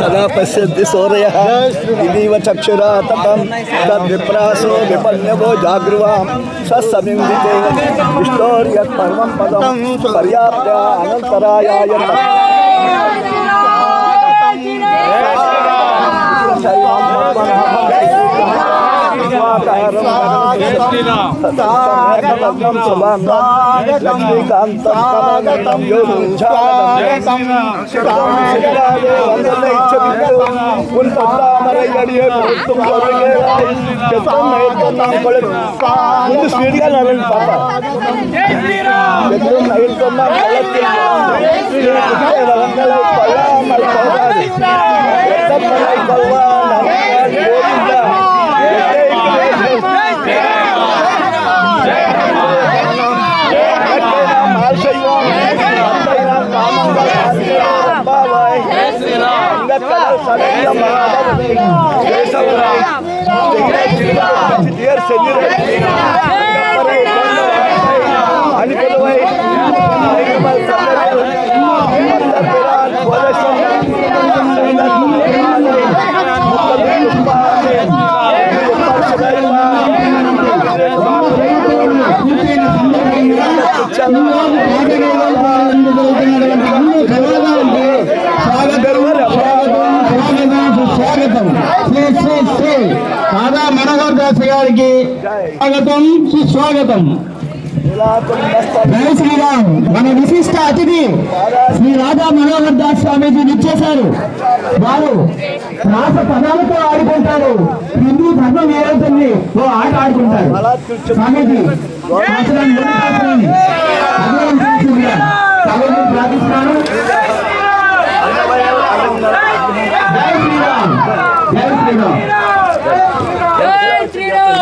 सदा पश्यदिशो यदीव चक्षुरा तटम तद्विप्रासो विपन्यवो जागृवां सत्समिन्दिते विष्णोर्यत्पर्वं సదా పశ్యంతి సూర్య ఇదీవ చక్షురా తటం తద్విప్రాసో విపన్యవో జాగృవాం సస్సమిందితే విష్ణోర్యత్ పరమం పదం పర్యాప్త అనంతరాయాయ ముందు స్పీడ్గా నడవండి పాప ఎప్పుడు Diğer senir. దాస్ స్వాగతం సుస్వాగతం. జై శ్రీరామ్. మన విశిష్ట అతిథి శ్రీ రాధా మనోహర్ దాస్ స్వామీజీ ఇచ్చేశారు వారు రాస పదాలతో ఆడుకుంటారు. హిందూ ధర్మం ఏదవుతుంది ఓ ఆట ఆడుకుంటారు. స్వామీజీ ప్రార్థిస్తాను జై శ్రీరామ్. జై శ్రీరామ్. జై శ్రీరామ్.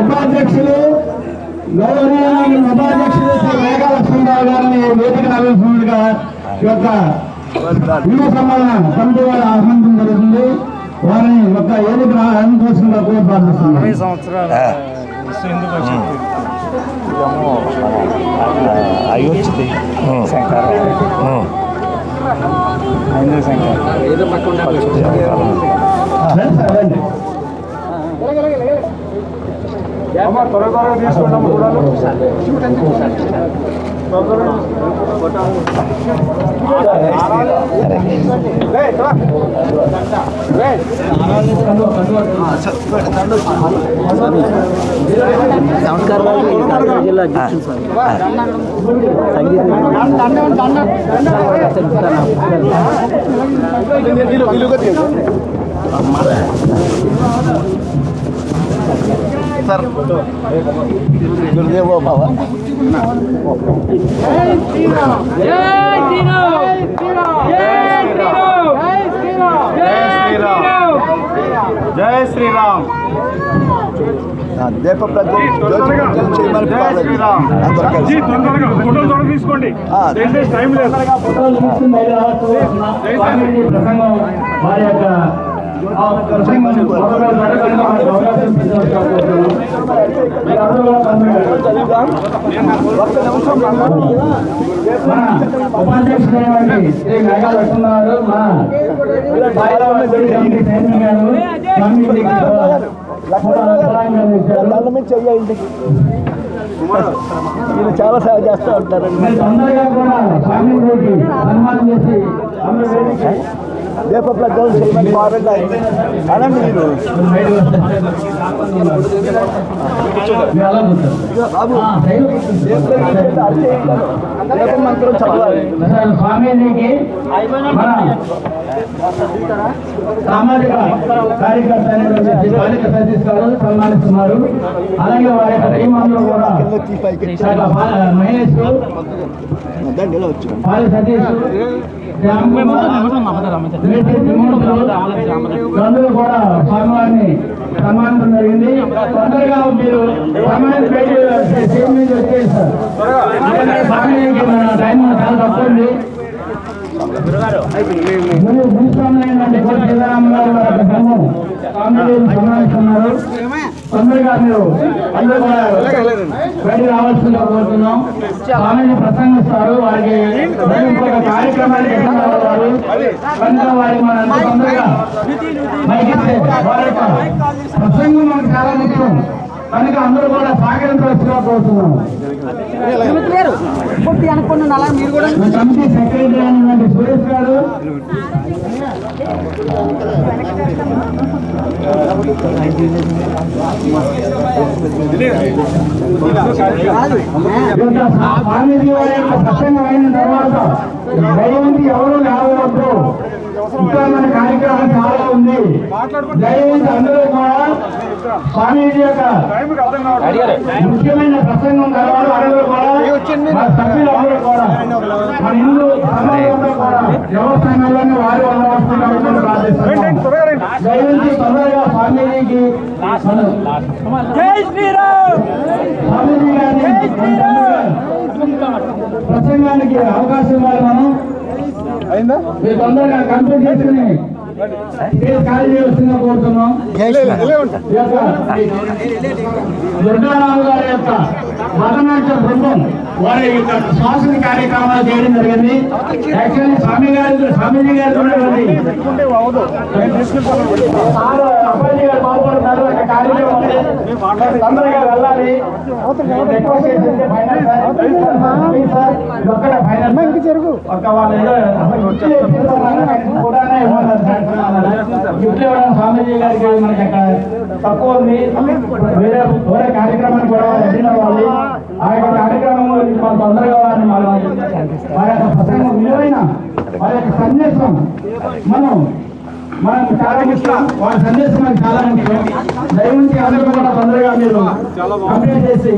ఉపాధ్యక్షులు గౌరవనీయులైన ఉపాధ్యక్షులు శ్రీ మేఘా లక్ష్మణరావు గారిని వేదిక నవీసులుగా ఈ యొక్క యువ సమాధాన కమిటీ వారు ఆహ్వానించడం జరుగుతుంది. వారిని ఒక ఏది అనుకోవాల్సిందిగా కోరి ప్రార్థిస్తున్నాను అయ్యొచ్చింది శంకరం రండి సార్, శ్రీరామ్ దీప ప్రజ్వలన జ్యోతి ప్రజ్వలన చేయమని ప్రార్థన. అందరూ కలిసి. తొందరగా ఫోటోలు త్వరగా తీసుకోండి వారి యొక్క అవకాశం ఉపాధ్యక్షుడైనటువంటి శ్రీ. వాళ్ళ చాలా సేవ చేస్తూ ఉంటారండి తొందరగా కూడా చేసి వేదిక రేపు ప్రజలు చేయమని ఫారెన్ అనండి మీరు బాబు మంత్రం చదవాలి సామాజిక కార్యకర్త అయినటువంటి బాలిక సతీష్ గారు సన్మానిస్తున్నారు అలాగే వారి యొక్క టీం అందరూ కూడా మహేష్ పాలి సతీష్ అందరూ కూడా స్వామివారిని సన్మానించడం జరిగింది. తొందరగా మీరు టైం చాలా తక్కువ ఉంది. కోటి సీతారామ గారు వారి తొందరగా మీరు అందరూ కూడా బయటికి రావాల్సిందిగా కోరుతున్నాం. స్వామిజీ ప్రసంగిస్తారు. వారికి కార్యక్రమానికి ప్రసంగం మనకు చాలా ముఖ్యం. కనుక అందరూ కూడా సహకరించవలసిగా కోరుతున్నాం కొట్టి అనుకున్నాను అలా మీరు కూడా. కమిటీ సెక్రటరీ అయినటువంటి సురేష్ గారు. స్వామీజీ వారి యొక్క ప్రసంగం అయిన తర్వాత దయవంతి ఎవరు లేవవద్దు ఇంకా మన కార్యక్రమం చాలా ఉంది. దయవంతి అందరూ కూడా స్వామీజీ యొక్క ముఖ్యమైన ప్రసంగం తర్వాత అందరూ కూడా మన సభ్యులందరూ కూడా మన హిందూ సమాజంలో కూడా వ్యవస్థానాలను వారు ఉండవలసిందని ప్రార్థిస్తున్నాం. దయచేసి తొందరగా స్వామీజీకి స్వామీజీ గారిని ప్రసంగానికి అవకాశం ఇవ్వాలి మనం. తొందరగా కంప్లీట్ చేసుకుని స్టేజ్ ఖాళీ చేయవలసిందిగా కోరుతున్నాం. ఈ యొక్క దుర్గారావు గారి యొక్క భరతనాట్య బృందం వారి యొక్క శ్వాసన కార్యక్రమాలు చేయడం జరిగింది. యాక్చువల్లీ స్వామి గారి స్వామీజీ గారు అబ్బాయి గారు బాగుపడుతున్నారు ఒక కార్యక్రమం తొందరగా వెళ్ళాలి. ఒక వాళ్ళు ఇవ్వడం స్వామీజీ గారికి మనకి అక్కడ తక్కువ ఉంది. వేరే వేరే కార్యక్రమానికి కూడా అటెండ్ అవ్వాలి. ఆ యొక్క కార్యక్రమం మనం తొందరగా వారిని మనం వారి యొక్క ప్రసంగం విలువైన వారి యొక్క సందేశం మనం మనకు చాలా ముఖ్యం వారి సందేశం మనకు చాలా ముఖ్యం. దయవుంచి అందరూ కూడా తొందరగా మీరు కంప్లీట్ చేసి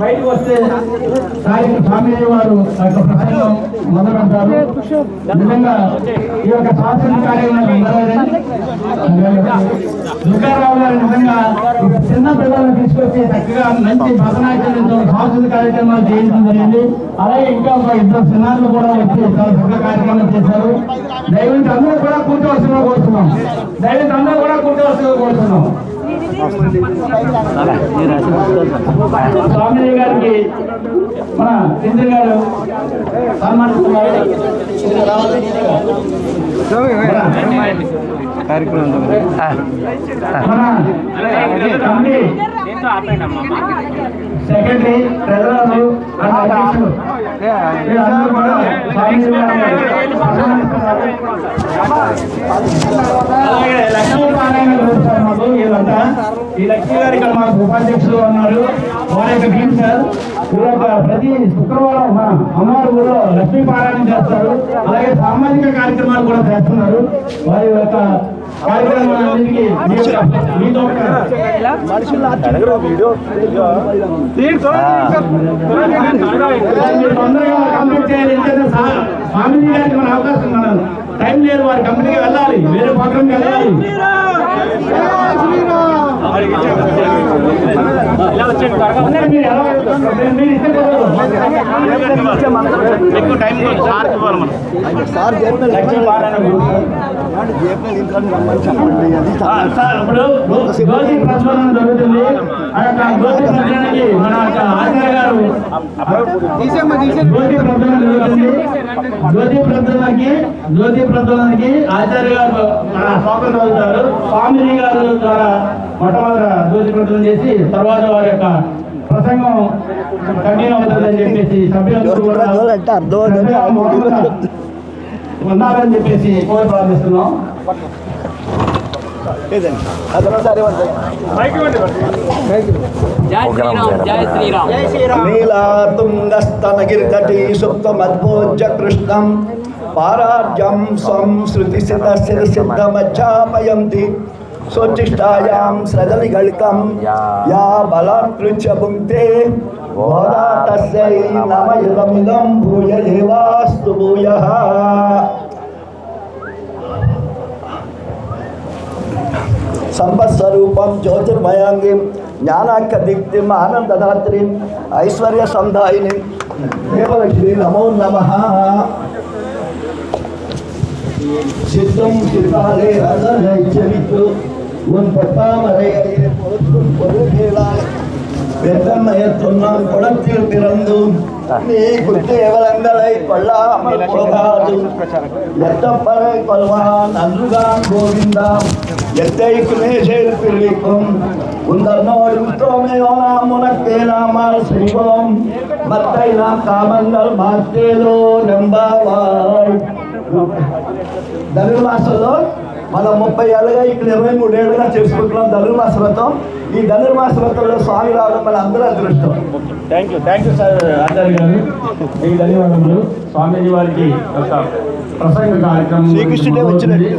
బయటకు వస్తే సాయి స్వామీజీ వారు ఆ ప్రసంగం మొదలు నిజంగా ఈ యొక్క శాసన కార్యక్రమం దుర్గారావు గారు నిజంగా చిన్న పిల్లలను తీసుకొచ్చి చక్కగా మంచి భరతనాట్యంతో సాంస్కృతిక కార్యక్రమాలు చేయించడం జరిగింది. అలాగే ఇంకా ఒక ఇద్దరు చిన్నారులు కూడా వచ్చి చాలా చక్కగా కార్యక్రమం చేశారు. దయవించి అందరూ కూడా కూర్చోవలసిన కోరుతున్నాం. దయవించి అందరూ కూడా కూర్చోవలసిన కోరుతున్నాం. స్వామి గారికి మన చంద్ర గారు సెక్రటరీ ట్రెజరర్ అలాగే లక్ష్మీనారాయణ మాకు వీళ్ళంతా ఈ లక్ష్మీ గారు ఇక్కడ మాకు ఉపాధ్యక్షులు ఉన్నారు. వారి యొక్క టీం సార్ వీళ్ళొక ప్రతి శుక్రవారం మన అమ్మవారి ఊళ్ళో లక్ష్మీ పారాయణ చేస్తారు. అలాగే సామాజిక కార్యక్రమాలు కూడా చేస్తున్నారు. వారి యొక్క తొందరగా కంప్లీట్ చేయాలి గారికి మన అవకాశం టైం లేదు వారి కంపెనీకి వెళ్ళాలి వేరే ప్రోగ్రామ్కి వెళ్ళాలి. ఎక్కువ టైం సార్కి ఇవ్వాలి మనం సార్ సార్ ఇప్పుడు జ్యోతి ప్రజ్వలన జరుగుతుంది ఆ యొక్క జ్యోతి ప్రజ్వలనకి మన యొక్క ఆచార్య గారు జ్యోతి జరుగుతుంది జ్యోతి జ్యోతి ఆచార్య గారు మన స్వామిజీ గారు ద్వారా మొట్టమొదట జ్యోతి ప్రజ్వలన చేసి తర్వాత వారి యొక్క ప్రసంగం కంటిన్యూ అవుతుందని చెప్పేసి సభ్యులందరూ కూడా ఉండాలని చెప్పేసి కోరి ప్రార్థిస్తున్నాం. లేదండి. అతను సరే వంద మైక్ ఇవ్వండి జై శ్రీరామ్ జై శ్రీరామ్ నీలాతుంగస్తనగిరితటీ సుప్తమద్భోజ్య కృష్ణం పారార్జం స్వం శృతిసిద్ధసిద్ధమచ్చాపయంతి స్వచ్చిష్టాయాం సృజనిగళితం యా బలాత్ృచ్య భుంక్తే గోదా తస్యై నమ ఇదమిదం భూయ ఏవాస్తు భూయః సంపత్స్వరూపం జ్యోతిర్మయాంగిం జ్ఞానాక్క దిక్తిం ఆనందదాత్రిం ఐశ్వర్య సంధాయిని దేవలక్ష్మి నమో నమ சித்தம் சித்தாலே அதனை செவித்து உன் பத்தாம் அறையில் குளத்தில் பிறந்தும் நீ குத்தேவலங்களை கோவிந்தாம். எத்தைக்குமே சேர்ப்பிருக்கும் உந்தன்னோடு உத்தோமையோ நாம் உனக்கே நாமால் செய்வோம். மத்தை நாம் காமங்கள் மாற்றேதோ நம்பாவாய். தனுர்வாசலோ మనం ముప్పై ఏళ్ళుగా ఇక్కడ ఇరవై మూడు ఏళ్ళుగా చేసుకుంటున్నాం ధనుర్మాస వ్రతం ఈ ధనుర్మాస వ్రతంలో స్వామి రావడం మన అందరూ అదృష్టం. Thank you thank you sir Acharya garu మీకు ధన్యవాదములు. స్వామీజీ వారికి ఒక ప్రసంగ కార్యక్రమం శ్రీకృష్ణుడే వచ్చినట్టు.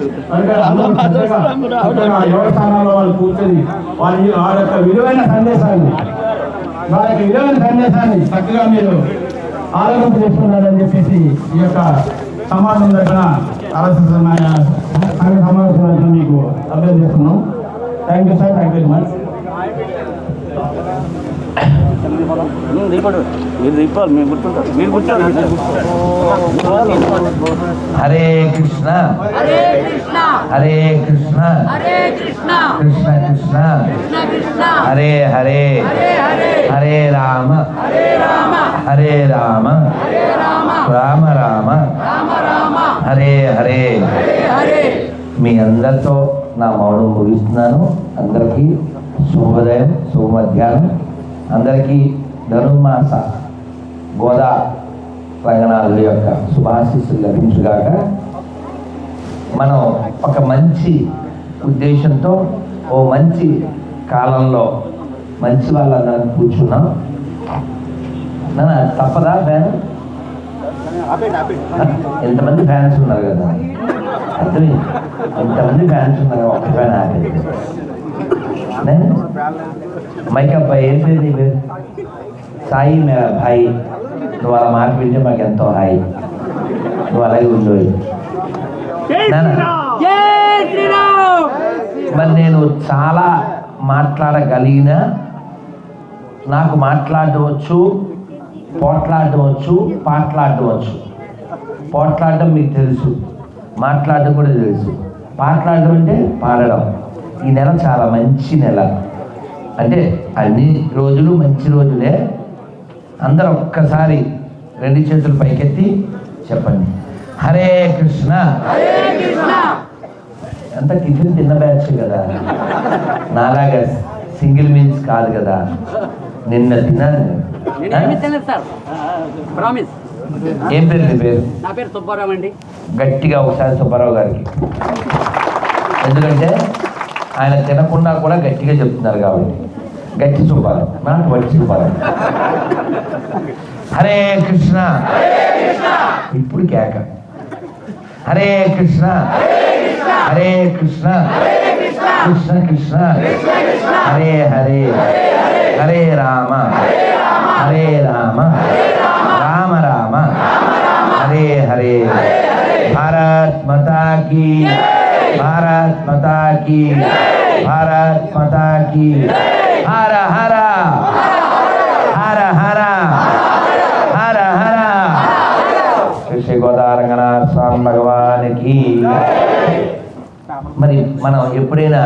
స్థానాల్లో వాళ్ళు కూర్చొని వాళ్ళ వాళ్ళ యొక్క విలువైన సందేశాన్ని వాళ్ళ యొక్క విలువైన సందేశాన్ని చక్కగా మీరు ఆలోచన చేస్తున్నారని చెప్పేసి ఈ యొక్క సమాజం దగ్గర సంఘ మీకు అభ్యర్థిస్తున్నాం thank you sir thank you very much Hare Krishna. Hare Krishna. Hare Krishna. Hare Krishna. Hare Hare. Hare Hare. Hare Rama. Hare Rama. Hare Rama. Hare Rama Rama Rama. Rama Rama. Hare Hare. మీ అందరితో నా మౌనం ముగిస్తున్నాను. అందరికీ శుభోదయం శుభ మధ్యాహ్నం అందరికీ ధనుర్మాస గోదా రంగనాథుల యొక్క శుభాశీస్సులు లభించుగాక మనం ఒక మంచి ఉద్దేశంతో ఓ మంచి కాలంలో మంచి వాళ్ళందరం కూర్చున్నాం. నాన్న తప్పదా ఫ్యాన్ ఎంతమంది ఫ్యాన్స్ ఉన్నారు కదా? అర్థమైంది ఎంతమంది ఫ్యాన్స్ ఉన్నారు ఒక ఫ్యాన్ ఆపేది? మైక్ అబ్బాయి ఏం పేరు నీ పేరు? సాయి మేరా భాయ్. నువ్వు అలా మాట వింటే మాకు ఎంతో హాయి. నువ్వు అలాగే ఉండు నాన్న జై శ్రీరామ్! మరి నేను చాలా మాట్లాడగలిగిన నాకు మాట్లాడడం వచ్చు పోట్లాడడం వచ్చు పాటలాడడం మీకు తెలుసు మాట్లాడడం కూడా తెలుసు. పాటలాడడం అంటే పాడడం. ఈ నెల చాలా మంచి నెల. అంటే అన్ని రోజులు మంచి రోజులే. అందరూ ఒక్కసారి రెండు చేతులు పైకెత్తి చెప్పండి. హరే కృష్ణ. హరే కృష్ణ. అంత టిఫిన్ తిన్న బ్యాచ్ కదా. నాలాగా సింగిల్ మీల్స్ కాదు కదా. నిన్న తిన్నాను ప్రామిస్. ఏం పేరు నీ పేరు? నా పేరు సుబ్బారావు అండి. గట్టిగా ఒకసారి సుబ్బారావు గారికి. ఎందుకంటే ఆయన తినకుండా కూడా గట్టిగా చెప్తున్నారు కాబట్టి. గట్టి సుబ్బారావు. నాకు వట్టి సుబ్బారావు. హరే కృష్ణ. ఇప్పుడు కేక. హరే కృష్ణ. హరే కృష్ణ. కృష్ణ కృష్ణ. హరే హరే. की भारत माता की हर हर हर हर हर हर శ్రీ గోదారంగనాథ స్వామి భగవానికి మరి మనం ఎప్పుడైనా